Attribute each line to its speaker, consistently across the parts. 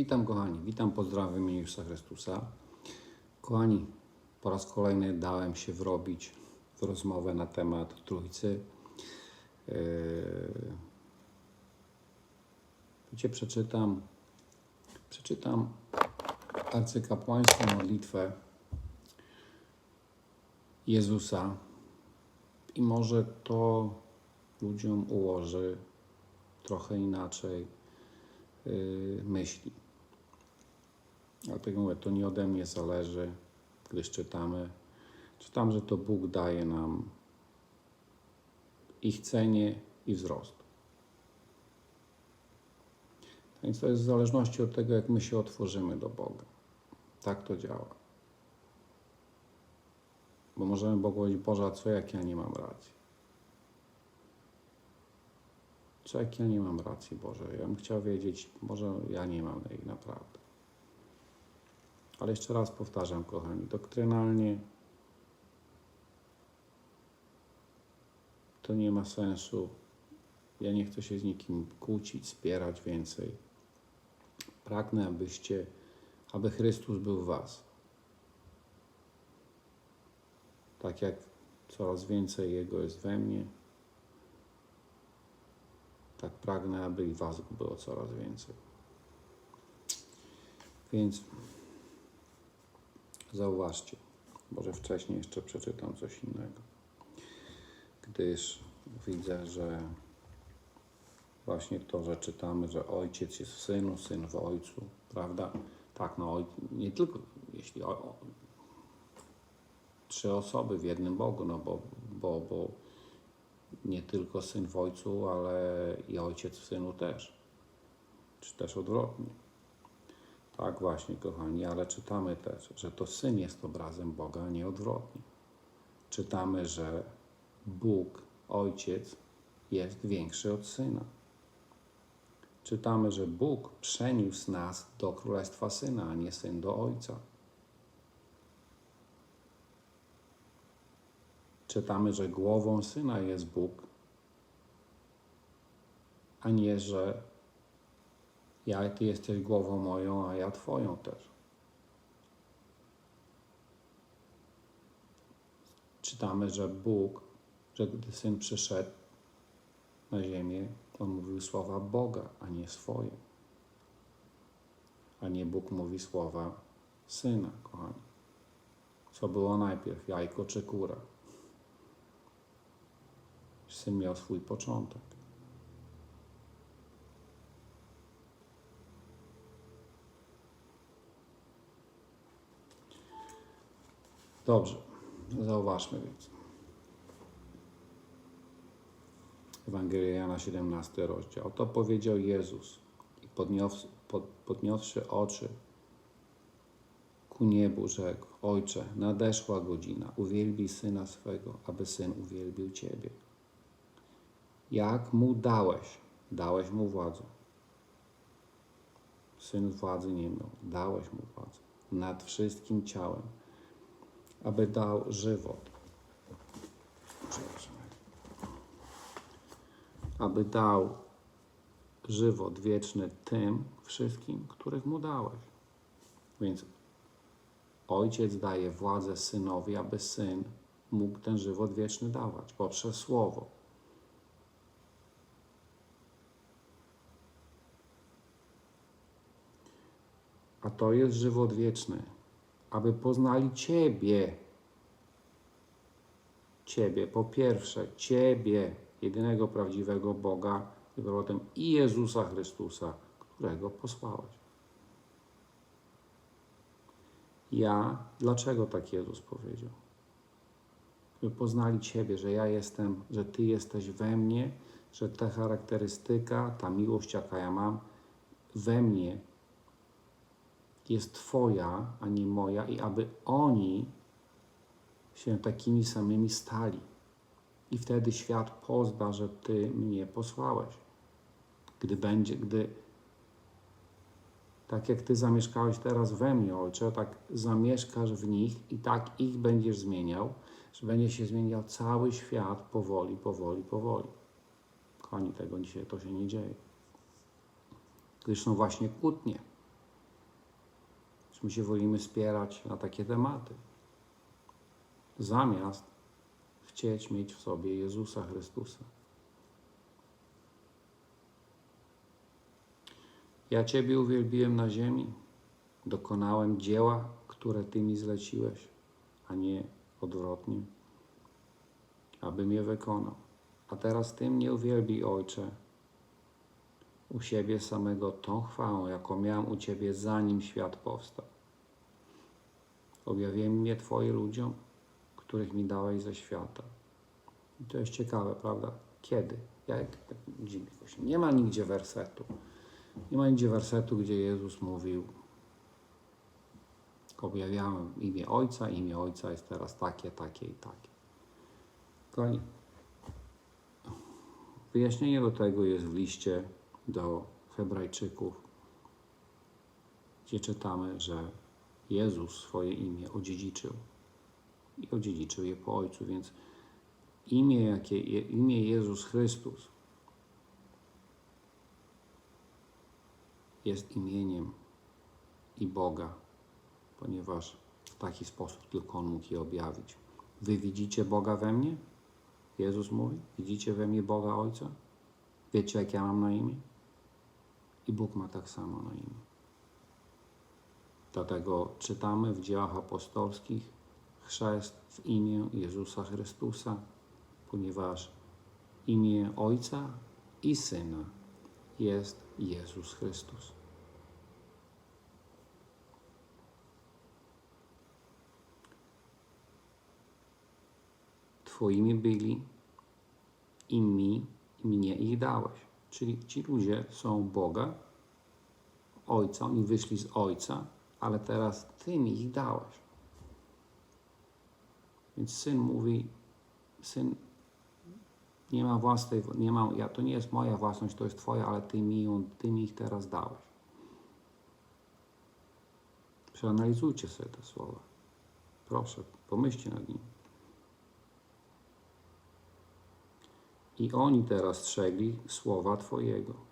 Speaker 1: Witam kochani, witam, pozdrawiam imieniu Jezusa Chrystusa. Kochani, po raz kolejny dałem się wrobić w rozmowę na temat Trójcy. Yy... Wiecie, przeczytam, przeczytam arcykapłańską modlitwę Jezusa i może to ludziom ułoży trochę inaczej yy, myśli. Dlatego mówię, to nie ode mnie zależy, gdyż czytamy. Czytam, że to Bóg daje nam i chcenie, i wzrost. Więc to jest w zależności od tego, jak my się otworzymy do Boga. Tak to działa. Bo możemy Bogu powiedzieć, Boże, co jak ja nie mam racji? Co jak ja nie mam racji, Boże? Ja bym chciał wiedzieć, może ja nie mam jej naprawdę. Ale jeszcze raz powtarzam, kochani, doktrynalnie to nie ma sensu. Ja nie chcę się z nikim kłócić, spierać więcej. Pragnę, abyście, aby Chrystus był w Was. Tak jak coraz więcej Jego jest we mnie, tak pragnę, aby i Was było coraz więcej. Więc zauważcie, może wcześniej jeszcze przeczytam coś innego, gdyż widzę, że właśnie to, że czytamy, że ojciec jest w synu, syn w ojcu, prawda? Tak, no nie tylko jeśli o, o, trzy osoby w jednym Bogu, no bo, bo, bo nie tylko syn w ojcu, ale i ojciec w synu też, czy też odwrotnie. Tak właśnie, kochani, ale czytamy też, że to syn jest obrazem Boga, a nie odwrotnie. Czytamy, że Bóg, ojciec, jest większy od syna. Czytamy, że Bóg przeniósł nas do królestwa syna, a nie syn do ojca. Czytamy, że głową syna jest Bóg, a nie, że ja, ty jesteś głową moją, a ja twoją też. Czytamy, że Bóg, że gdy syn przyszedł na ziemię, on mówił słowa Boga, a nie swoje. A nie Bóg mówi słowa syna, kochani. Co było najpierw, jajko czy kura? Syn miał swój początek. Dobrze, zauważmy więc. Ewangelia Jana 17 rozdział. Oto powiedział Jezus i podniosł, pod, podniosłszy oczy ku niebu rzekł, Ojcze, nadeszła godzina, uwielbij Syna swego, aby Syn uwielbił Ciebie. Jak Mu dałeś, dałeś Mu władzę. Syn władzy nie miał, dałeś Mu władzę nad wszystkim ciałem, aby dał żywot. Aby dał żywot wieczny tym wszystkim, których Mu dałeś. Więc Ojciec daje władzę synowi, aby syn mógł ten żywot wieczny dawać poprzez słowo. A to jest żywot wieczny, aby poznali Ciebie. Ciebie, po pierwsze, Ciebie, jedynego prawdziwego Boga, i powrotem i Jezusa Chrystusa, którego posłałeś. Ja, dlaczego tak Jezus powiedział? By poznali Ciebie, że ja jestem, że Ty jesteś we mnie, że ta charakterystyka, ta miłość, jaka ja mam, we mnie jest Twoja, a nie moja, i aby oni się takimi samymi stali. I wtedy świat pozna, że Ty mnie posłałeś. Gdy będzie, gdy tak jak Ty zamieszkałeś teraz we mnie, Ojcze, tak zamieszkasz w nich i tak ich będziesz zmieniał, że będzie się zmieniał cały świat powoli, powoli, powoli. Kochani, tego dzisiaj to się nie dzieje. Gdyż są właśnie kłótnie. Że my się wolimy spierać na takie tematy. Zamiast chcieć mieć w sobie Jezusa Chrystusa. Ja Ciebie uwielbiłem na ziemi, dokonałem dzieła, które Ty mi zleciłeś, a nie odwrotnie, abym je wykonał. A teraz Ty mnie uwielbi, Ojcze, u siebie samego tą chwałą, jaką miałem u Ciebie, zanim świat powstał. Objawiłem mnie Twoje ludziom, których mi dałeś ze świata. I to jest ciekawe, prawda? Kiedy? Jak właśnie. Nie ma nigdzie wersetu. Nie ma nigdzie wersetu, gdzie Jezus mówił objawiałem imię Ojca, imię Ojca jest teraz takie, takie i takie. Kochani, wyjaśnienie do tego jest w liście do Hebrajczyków, gdzie czytamy, że Jezus swoje imię odziedziczył i odziedziczył je po Ojcu, więc imię, jakie, imię Jezus Chrystus jest imieniem i Boga, ponieważ w taki sposób tylko On mógł je objawić. Wy widzicie Boga we mnie? Jezus mówi. Widzicie we mnie Boga Ojca? Wiecie, jak ja mam na imię? I Bóg ma tak samo na imię. Dlatego czytamy w dziełach apostolskich chrzest w imię Jezusa Chrystusa, ponieważ imię Ojca i Syna jest Jezus Chrystus. Twoimi byli i mi, i mnie ich dałeś. Czyli ci ludzie są Boga, Ojca, oni wyszli z Ojca, ale teraz Ty mi ich dałeś. Więc Syn mówi, Syn nie ma własnej, nie mam, ja, to nie jest moja własność, to jest Twoja, ale Ty mi, ty mi ich teraz dałeś. Przeanalizujcie sobie te słowa. Proszę, pomyślcie nad nimi. I oni teraz strzegli słowa Twojego.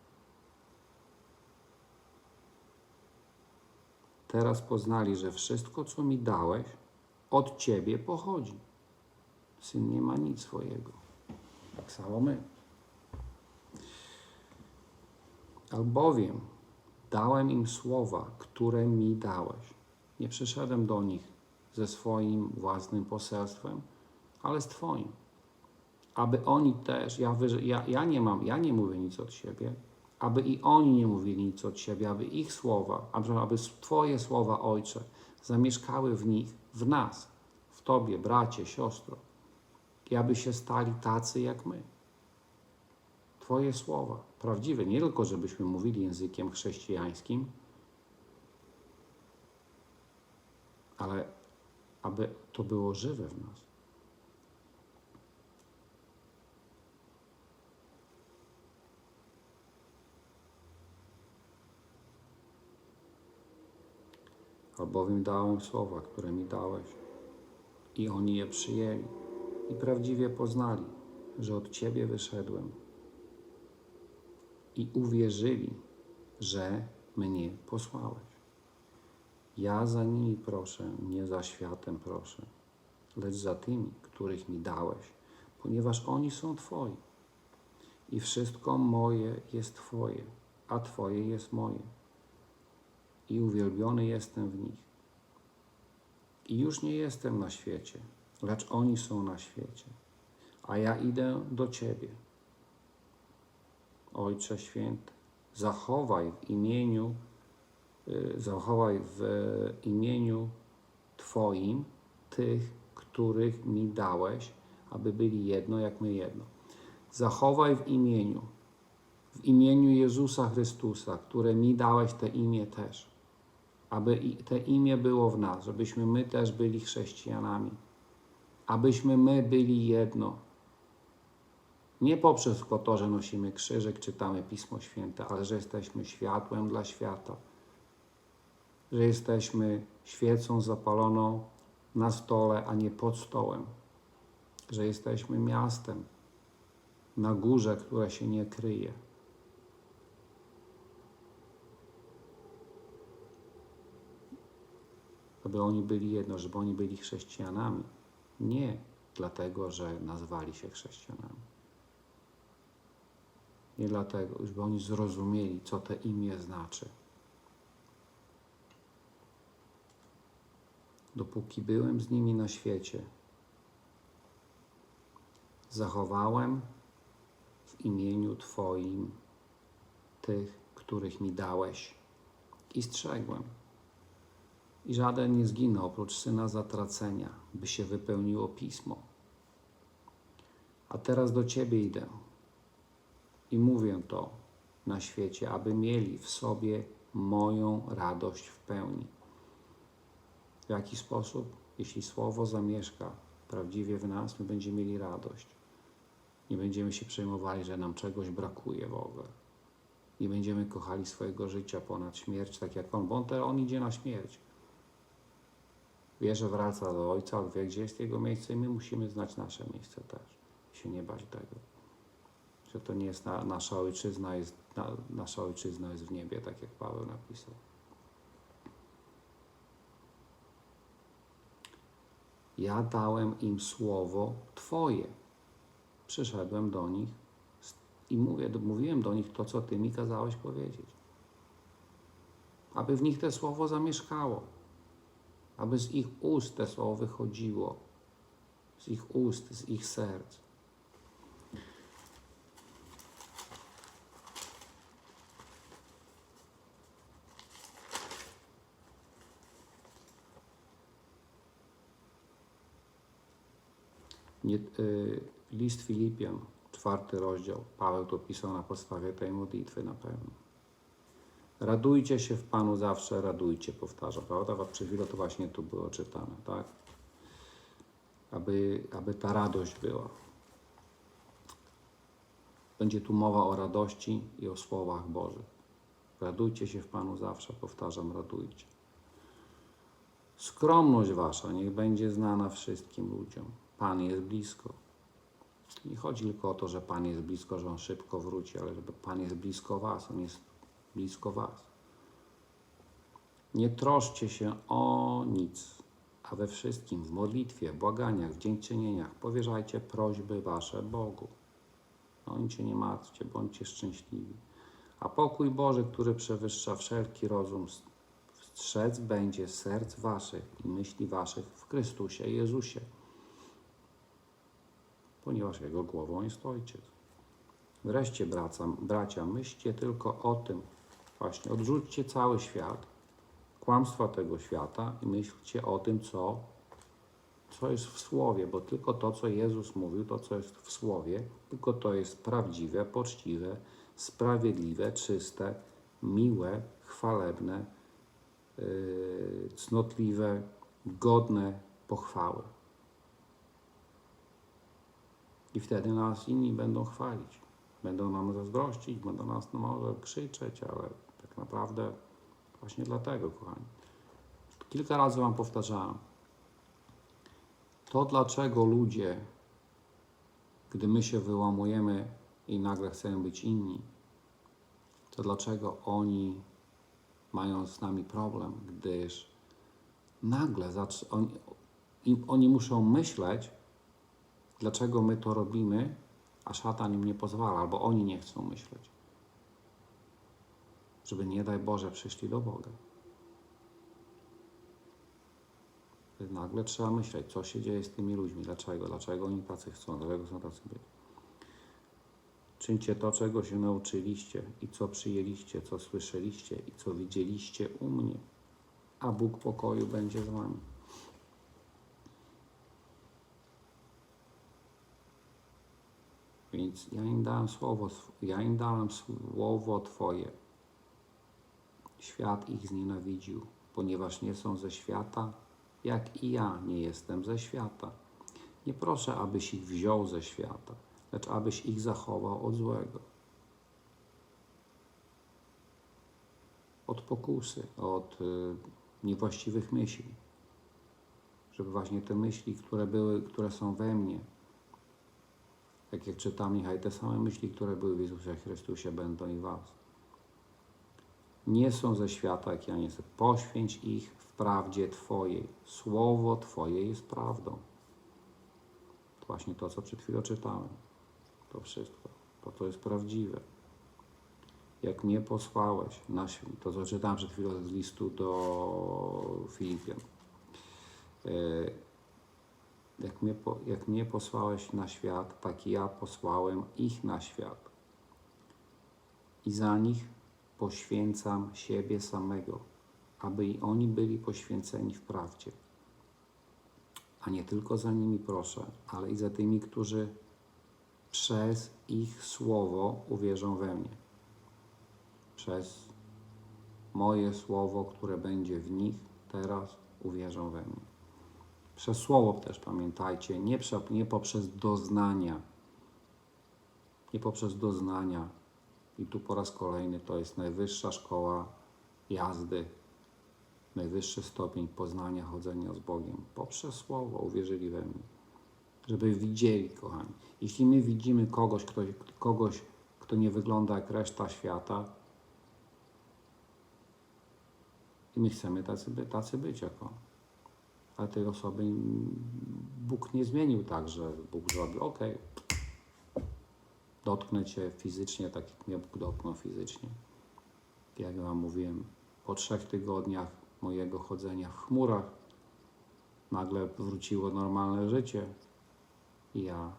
Speaker 1: Teraz poznali, że wszystko, co mi dałeś, od Ciebie pochodzi. Syn nie ma nic swojego. Tak samo my. Albowiem dałem im słowa, które mi dałeś. Nie przyszedłem do nich ze swoim własnym poselstwem, ale z Twoim aby oni też, ja, ja, ja nie mam, ja nie mówię nic od siebie, aby i oni nie mówili nic od siebie, aby ich słowa, aby, Twoje słowa, Ojcze, zamieszkały w nich, w nas, w Tobie, bracie, siostro, i aby się stali tacy jak my. Twoje słowa, prawdziwe, nie tylko żebyśmy mówili językiem chrześcijańskim, ale aby to było żywe w nas. Albowiem dałem słowa, które mi dałeś, i oni je przyjęli i prawdziwie poznali, że od Ciebie wyszedłem, i uwierzyli, że mnie posłałeś. Ja za nimi proszę, nie za światem proszę, lecz za tymi, których mi dałeś, ponieważ oni są Twoi. I wszystko moje jest Twoje, a Twoje jest moje i uwielbiony jestem w nich. I już nie jestem na świecie, lecz oni są na świecie, a ja idę do Ciebie. Ojcze Święty, zachowaj w imieniu, y, zachowaj w imieniu Twoim tych, których mi dałeś, aby byli jedno, jak my jedno. Zachowaj w imieniu, w imieniu Jezusa Chrystusa, które mi dałeś te imię też aby te imię było w nas, żebyśmy my też byli chrześcijanami, abyśmy my byli jedno. Nie poprzez to, że nosimy krzyżyk, czytamy Pismo Święte, ale że jesteśmy światłem dla świata, że jesteśmy świecą zapaloną na stole, a nie pod stołem, że jesteśmy miastem na górze, które się nie kryje. Aby oni byli jedno, żeby oni byli chrześcijanami. Nie dlatego, że nazwali się chrześcijanami. Nie dlatego, żeby oni zrozumieli, co to imię znaczy. Dopóki byłem z nimi na świecie, zachowałem w imieniu Twoim tych, których mi dałeś i strzegłem. I żaden nie zginął oprócz syna zatracenia, by się wypełniło pismo. A teraz do Ciebie idę i mówię to na świecie, aby mieli w sobie moją radość w pełni. W jaki sposób? Jeśli słowo zamieszka prawdziwie w nas, my będziemy mieli radość. Nie będziemy się przejmowali, że nam czegoś brakuje w ogóle. Nie będziemy kochali swojego życia ponad śmierć, tak jak on, bo on, on idzie na śmierć. Wie, że wraca do Ojca, on wie, gdzie jest Jego miejsce i my musimy znać nasze miejsce też. Się nie bać tego. Że to nie jest na, nasza ojczyzna, jest, na, nasza ojczyzna jest w niebie, tak jak Paweł napisał. Ja dałem im słowo Twoje. Przyszedłem do nich i mówię, mówiłem do nich to, co Ty mi kazałeś powiedzieć. Aby w nich to słowo zamieszkało. Aby z ich ust te słowo wychodziło. Z ich ust, z ich serc. Y, list Filipian, czwarty rozdział. Paweł to pisał na podstawie tej modlitwy na pewno. Radujcie się w Panu zawsze, radujcie, powtarza, prawda? Przed chwilą to właśnie tu było czytane, tak? Aby, aby ta radość była. Będzie tu mowa o radości i o słowach Bożych. Radujcie się w Panu zawsze, powtarzam, radujcie. Skromność wasza niech będzie znana wszystkim ludziom. Pan jest blisko. Nie chodzi tylko o to, że Pan jest blisko, że On szybko wróci, ale żeby Pan jest blisko was, On jest blisko was. Nie troszcie się o nic, a we wszystkim w modlitwie, błaganiach, w dziękczynieniach powierzajcie prośby wasze Bogu. No nic się nie martwcie, bądźcie szczęśliwi. A pokój Boży, który przewyższa wszelki rozum, strzec będzie serc waszych i myśli waszych w Chrystusie Jezusie ponieważ Jego głową jest Ojciec. Wreszcie, bracia, myślcie tylko o tym, właśnie odrzućcie cały świat, kłamstwa tego świata i myślcie o tym, co, co jest w Słowie, bo tylko to, co Jezus mówił, to, co jest w Słowie, tylko to jest prawdziwe, poczciwe, sprawiedliwe, czyste, miłe, chwalebne, yy, cnotliwe, godne pochwały. I wtedy nas inni będą chwalić. Będą nam zazdrościć, będą nas no, może krzyczeć, ale naprawdę właśnie dlatego, kochani. Kilka razy Wam powtarzałem. To, dlaczego ludzie, gdy my się wyłamujemy i nagle chcemy być inni, to dlaczego oni mają z nami problem, gdyż nagle oni, oni muszą myśleć, dlaczego my to robimy, a szatan im nie pozwala, albo oni nie chcą myśleć. Żeby nie daj Boże przyszli do Boga. Nagle trzeba myśleć, co się dzieje z tymi ludźmi, dlaczego, dlaczego oni tacy chcą, dlaczego są tacy byli. Czyńcie to, czego się nauczyliście i co przyjęliście, co słyszeliście i co widzieliście u mnie, a Bóg pokoju będzie z wami. Więc ja im dałem słowo, ja im dałem słowo Twoje. Świat ich znienawidził, ponieważ nie są ze świata, jak i ja nie jestem ze świata. Nie proszę, abyś ich wziął ze świata, lecz abyś ich zachował od złego. Od pokusy, od y, niewłaściwych myśli. Żeby właśnie te myśli, które były, które są we mnie, tak jak czytam, niechaj te same myśli, które były w Jezusie Chrystusie, będą i was. Nie są ze świata, jak ja nie jestem. Poświęć ich w prawdzie Twojej. Słowo Twoje jest prawdą. To właśnie to, co przed chwilą czytałem. To wszystko. To, to jest prawdziwe. Jak mnie posłałeś, na, to co czytałem przed chwilą z listu do Filipian. E, Jak mnie, jak mnie posłałeś na świat, tak ja posłałem ich na świat. I za nich poświęcam siebie samego, aby i oni byli poświęceni w prawdzie. A nie tylko za nimi proszę, ale i za tymi, którzy przez ich słowo uwierzą we mnie. Przez moje słowo, które będzie w nich, teraz uwierzą we mnie. Przez słowo też pamiętajcie, nie, nie poprzez doznania. Nie poprzez doznania. I tu po raz kolejny to jest najwyższa szkoła jazdy, najwyższy stopień poznania, chodzenia z Bogiem. Poprzez słowo uwierzyli we mnie. Żeby widzieli, kochani. Jeśli my widzimy kogoś, kto, kogoś, kto nie wygląda jak reszta świata, i my chcemy tacy, tacy być jak on. Ale tej osoby Bóg nie zmienił tak, że Bóg zrobił, ok, dotknę Cię fizycznie, tak jak mnie Bóg dotknął fizycznie. Jak Wam mówiłem, po trzech tygodniach mojego chodzenia w chmurach nagle wróciło normalne życie i ja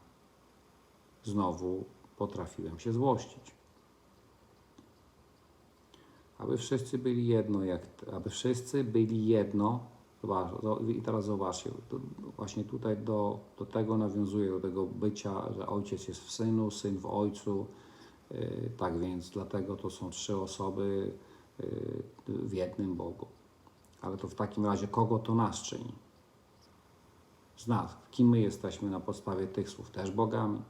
Speaker 1: znowu potrafiłem się złościć. Aby wszyscy byli jedno, jak, aby wszyscy byli jedno. I teraz zobaczcie, właśnie tutaj do, do tego nawiązuje, do tego bycia, że ojciec jest w synu, syn w ojcu. Yy, tak więc dlatego to są trzy osoby yy, w jednym Bogu. Ale to w takim razie kogo to nas czyni? Z nas. Kim my jesteśmy na podstawie tych słów? Też bogami.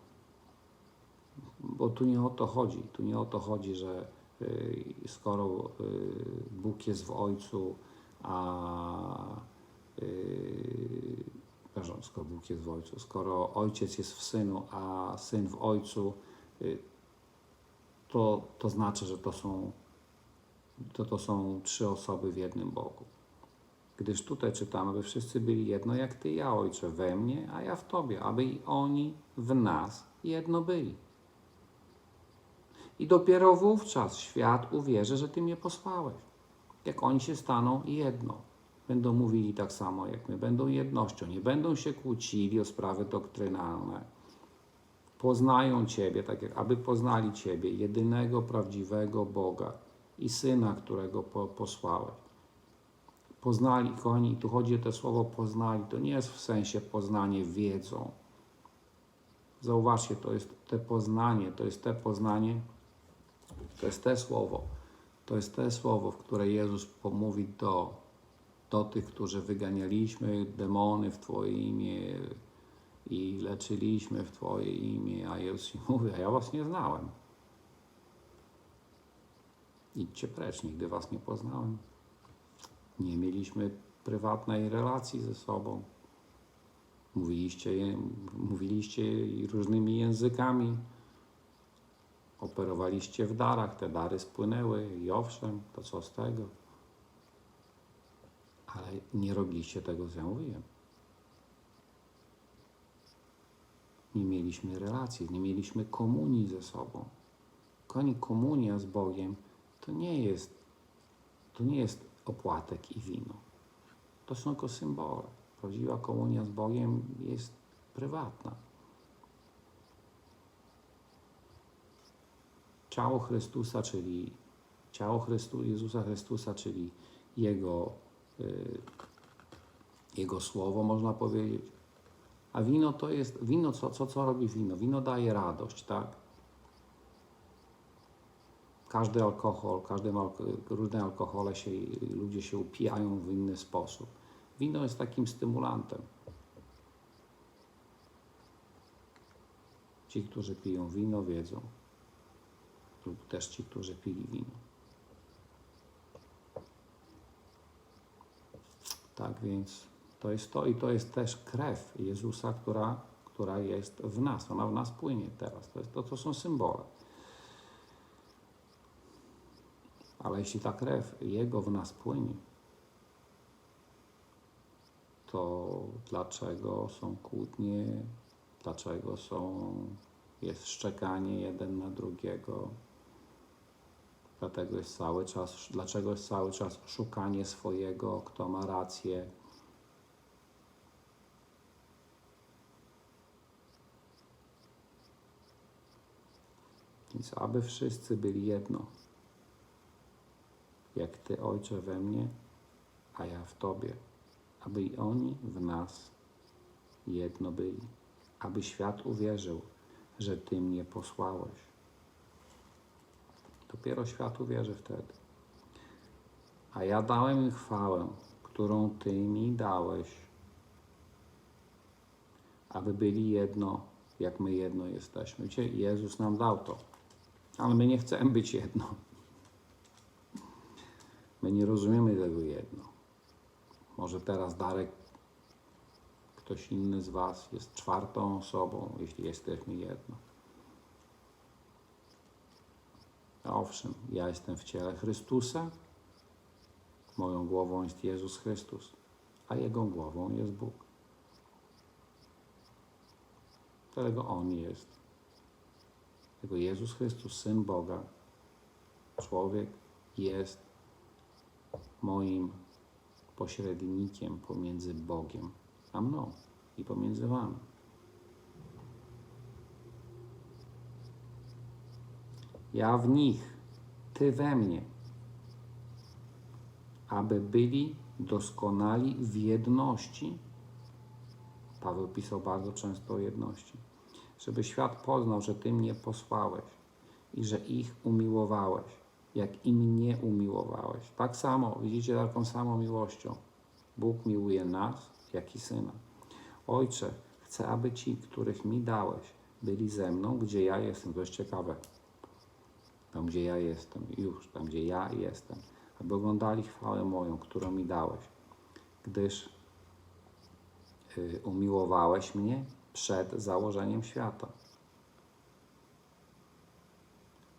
Speaker 1: Bo tu nie o to chodzi. Tu nie o to chodzi, że y, skoro y, Bóg jest w Ojcu, a y, skoro Bóg jest w Ojcu, skoro Ojciec jest w Synu, a Syn w Ojcu, y, to, to znaczy, że to są, to, to są trzy osoby w jednym Bogu. Gdyż tutaj czytamy, by wszyscy byli jedno, jak Ty ja, Ojcze, we mnie, a ja w Tobie, aby i oni w nas jedno byli. I dopiero wówczas świat uwierzy, że Ty mnie posłałeś. Jak oni się staną jedno. Będą mówili tak samo jak my, będą jednością, nie będą się kłócili o sprawy doktrynalne. Poznają Ciebie, tak jak aby poznali Ciebie, jedynego prawdziwego Boga i Syna, którego po, posłałeś. Poznali, kochani, tu chodzi o to słowo poznali, to nie jest w sensie poznanie wiedzą. Zauważcie, to jest te poznanie, to jest te poznanie, to jest te słowo, to jest te słowo, w które Jezus pomówi do, do tych, którzy wyganialiśmy demony w Twoje imię i leczyliśmy w Twoje imię, a Jezus im mówi, a ja Was nie znałem. Idźcie precz, nigdy Was nie poznałem. Nie mieliśmy prywatnej relacji ze sobą. Mówiliście, mówiliście różnymi językami. Operowaliście w darach, te dary spłynęły i owszem, to co z tego? Ale nie robiliście tego, co ja mówiłem. Nie mieliśmy relacji, nie mieliśmy komunii ze sobą. Koni komunia z Bogiem to nie jest, to nie jest opłatek i wino. To są tylko symbole. Prawdziwa komunia z Bogiem jest prywatna. Ciało Chrystusa, czyli ciało Chrystu, Jezusa Chrystusa, czyli Jego, y, Jego Słowo, można powiedzieć. A wino to jest, wino, co, co, co robi wino? Wino daje radość, tak? Każdy alkohol, każdym alko, różne alkohole się, ludzie się upijają w inny sposób. Wino jest takim stymulantem. Ci, którzy piją wino, wiedzą. Lub też ci, którzy pili wino. Tak więc to jest to i to jest też krew Jezusa, która, która jest w nas. Ona w nas płynie teraz. To, jest, to, to są symbole. Ale jeśli ta krew Jego w nas płynie, to dlaczego są kłótnie, dlaczego są, jest szczekanie jeden na drugiego, dlatego jest cały czas, dlaczego jest cały czas szukanie swojego, kto ma rację. Więc aby wszyscy byli jedno, jak Ty, Ojcze, we mnie, a ja w Tobie, aby i oni w nas jedno byli, aby świat uwierzył, że Ty mnie posłałeś. Dopiero świat uwierzy wtedy. A ja dałem im chwałę, którą Ty mi dałeś, aby byli jedno, jak my jedno jesteśmy. Wiecie, Jezus nam dał to, ale my nie chcemy być jedno. My nie rozumiemy tego jedno. Może teraz Darek, ktoś inny z Was jest czwartą osobą, jeśli jesteśmy jedno. Owszem, ja jestem w ciele Chrystusa, moją głową jest Jezus Chrystus, a Jego głową jest Bóg. Dlatego On jest. Tego Jezus Chrystus, Syn Boga, człowiek jest moim pośrednikiem pomiędzy Bogiem a mną i pomiędzy Wami. Ja w nich, Ty we mnie, aby byli doskonali w jedności. Paweł pisał bardzo często o jedności. Żeby świat poznał, że Ty mnie posłałeś i że ich umiłowałeś, jak i mnie umiłowałeś. Tak samo, widzicie, taką samą miłością. Bóg miłuje nas, jak i Syna. Ojcze, chcę, aby ci, których mi dałeś, byli ze mną, gdzie ja jestem. To jest ciekawe. Tam, gdzie ja jestem, już, tam, gdzie ja jestem. Aby oglądali chwałę moją, którą mi dałeś. Gdyż y, umiłowałeś mnie przed założeniem świata.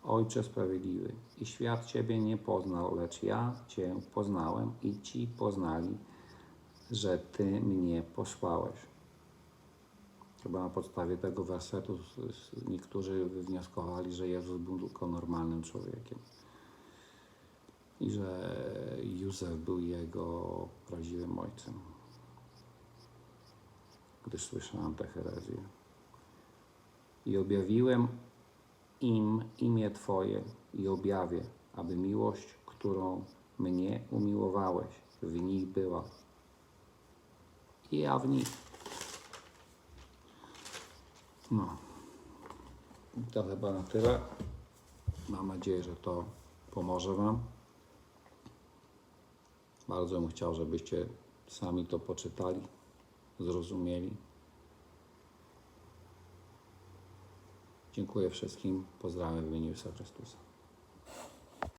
Speaker 1: Ojcze sprawiedliwy, i świat Ciebie nie poznał, lecz ja Cię poznałem i Ci poznali, że Ty mnie posłałeś. Chyba na podstawie tego wersetu niektórzy wywnioskowali, że Jezus był tylko normalnym człowiekiem i że Józef był jego prawdziwym ojcem. Gdyż słyszałem tę herezję. I objawiłem im imię Twoje i objawię, aby miłość, którą mnie umiłowałeś, w nich była. I ja w nich. No. To chyba na tyle. Mam nadzieję, że to pomoże Wam. Bardzo bym chciał, żebyście sami to poczytali, zrozumieli. Dziękuję wszystkim. Pozdrawiam w imieniu Jezusa Chrystusa.